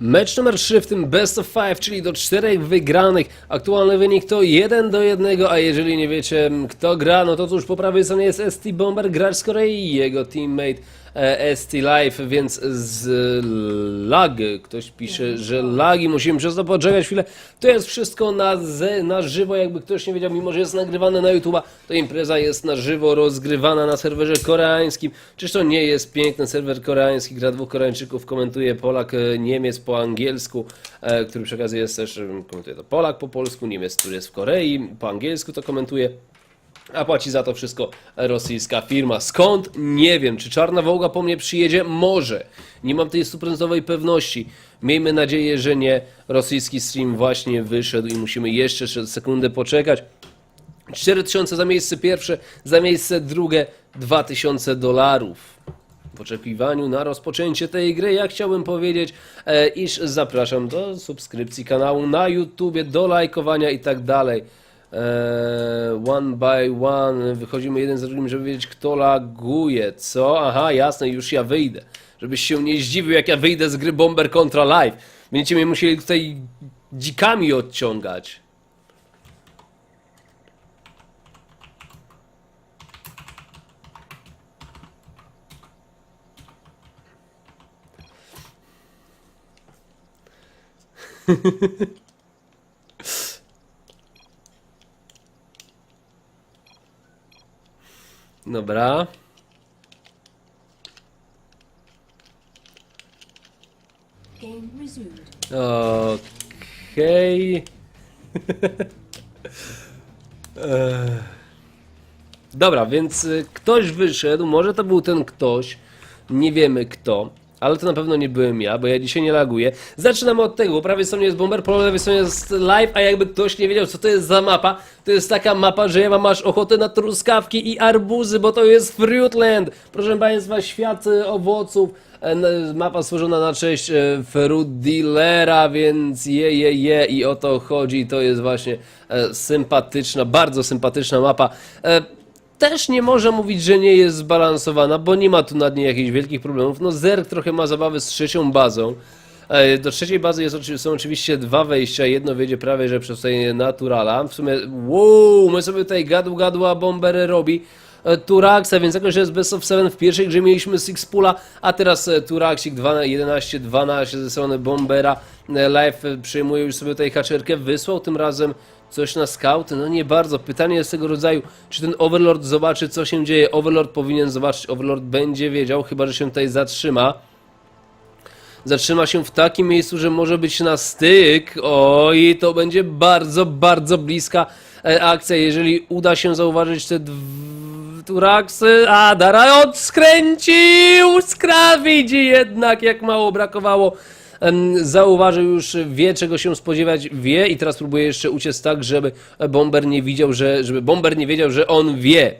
Mecz numer 3 w tym Best of 5, czyli do czterech wygranych. Aktualny wynik to 1 do 1, a jeżeli nie wiecie kto gra, no to cóż, po prawej stronie jest ST Bomber, gracz z Korei i jego teammate e, ST Life, więc z lag, ktoś pisze, że lagi, musimy przez to poczekać chwilę. To jest wszystko na, na żywo, jakby ktoś nie wiedział, mimo że jest nagrywane na YouTube'a, to impreza jest na żywo rozgrywana na serwerze koreańskim. Czyż to nie jest piękny serwer koreański, gra dwóch Koreańczyków, komentuje Polak, e, Niemiec po angielsku, e, który przy okazji jest też, komentuje to Polak po polsku, Niemiec, który jest w Korei, po angielsku to komentuje. A płaci za to wszystko rosyjska firma. Skąd? Nie wiem. Czy Czarna Wołga po mnie przyjedzie? Może. Nie mam tej stuprocentowej pewności. Miejmy nadzieję, że nie. Rosyjski stream właśnie wyszedł i musimy jeszcze sekundę poczekać. 4000 za miejsce pierwsze, za miejsce drugie 2000 dolarów. Oczekiwaniu na rozpoczęcie tej gry, ja chciałbym powiedzieć, e, iż zapraszam do subskrypcji kanału na YouTubie, do lajkowania i tak dalej. E, one by one, wychodzimy jeden za drugim, żeby wiedzieć kto laguje, co? Aha, jasne, już ja wyjdę. Żebyś się nie zdziwił, jak ja wyjdę z gry Bomber Contra Live. Będziecie mnie musieli tutaj dzikami odciągać. Dobra. Okej. Dobra, więc y, ktoś wyszedł, może to był ten ktoś, nie wiemy kto, ale to na pewno nie byłem ja, bo ja dzisiaj nie laguję. Zaczynamy od tego, po prawej stronie jest Bomber, po lewej stronie jest Live, a jakby ktoś nie wiedział co to jest za mapa, to jest taka mapa, że ja mam aż ochotę na truskawki i arbuzy, bo to jest Fruitland. Proszę Państwa, świat y, owoców, e, mapa stworzona na cześć e, fruit dealera, więc je, je, je i o to chodzi, to jest właśnie e, sympatyczna, bardzo sympatyczna mapa. Też nie może mówić, że nie jest zbalansowana, bo nie ma tu nad niej jakichś wielkich problemów. No Zerk trochę ma zabawy z trzecią bazą. E, Do trzeciej bazy jest, są oczywiście dwa wejścia, jedno wiedzie prawie, że przez tutaj Naturala. W sumie, wow, my sobie tutaj gadu gadu, a bombery robi. E, Turaxa, więc że jest Best of 7 w pierwszej grze mieliśmy Six Pula, a teraz e, Turaxik 11-12 ze strony Bombera. E, Life e, przyjmuje już sobie tutaj haczerkę, wysłał tym razem coś na skauty? No nie bardzo. Pytanie jest tego rodzaju, czy ten Overlord zobaczy co się dzieje. Overlord powinien zobaczyć, Overlord będzie wiedział, chyba że się tutaj zatrzyma. Zatrzyma się w takim miejscu, że może być na styk. Oj, to będzie bardzo, bardzo bliska akcja, jeżeli uda się zauważyć te dw- Turaksy. A, Darajot skręcił! Skra widzi jednak, jak mało brakowało. Zauważył już, wie czego się spodziewać, wie i teraz próbuje jeszcze uciec tak, żeby Bomber nie widział, że, żeby Bomber nie wiedział, że on wie.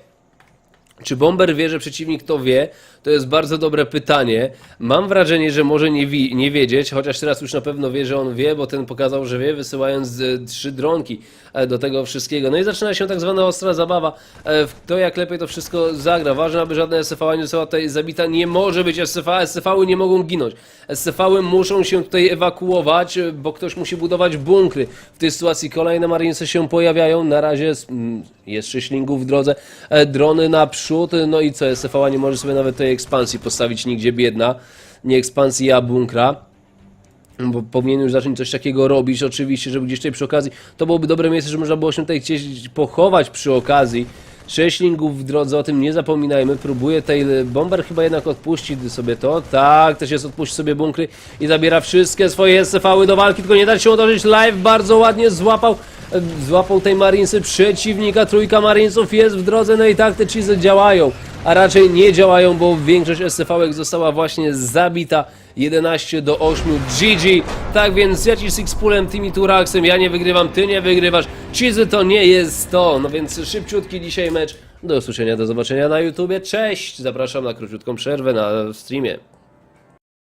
Czy Bomber wie, że przeciwnik to wie? To jest bardzo dobre pytanie. Mam wrażenie, że może nie, wi- nie wiedzieć, chociaż teraz już na pewno wie, że on wie, bo ten pokazał, że wie, wysyłając e, trzy dronki e, do tego wszystkiego. No i zaczyna się tak zwana ostra zabawa e, w to, jak lepiej to wszystko zagra. Ważne, aby żadna SCV nie została tutaj zabita. Nie może być SCV, SCV-y nie mogą ginąć. SCV-y muszą się tutaj ewakuować, e, bo ktoś musi budować bunkry. W tej sytuacji kolejne marinesy się pojawiają. Na razie mm, jest sześć lingów w drodze, e, drony naprzód, no i co, SCV-a nie może sobie nawet tej ekspansji postawić nigdzie biedna. Nie ekspansji, a bunkra. Bo powinien już zacząć coś takiego robić, oczywiście, żeby gdzieś tutaj przy okazji. To byłoby dobre miejsce, żeby można było się tutaj gdzieś pochować przy okazji. Sześć lingów w drodze, o tym nie zapominajmy. Próbuje tej bomber chyba jednak odpuścić sobie to. Tak, też jest odpuści sobie bunkry i zabiera wszystkie swoje SCV-y do walki, tylko nie da się uderzyć. Live bardzo ładnie złapał. Złapał tej Marinesy przeciwnika, trójka Marinesów jest w drodze, no i tak te cheesy działają, a raczej nie działają, bo większość SCV-ek została właśnie zabita. 11 do 8 GG. Tak więc ja ci Sixpoolem, ty mi Turaxem, ja nie wygrywam, ty nie wygrywasz. Cheesy to nie jest to. No więc szybciutki dzisiaj mecz. Do usłyszenia, do zobaczenia na YouTubie. Cześć! Zapraszam na króciutką przerwę na streamie.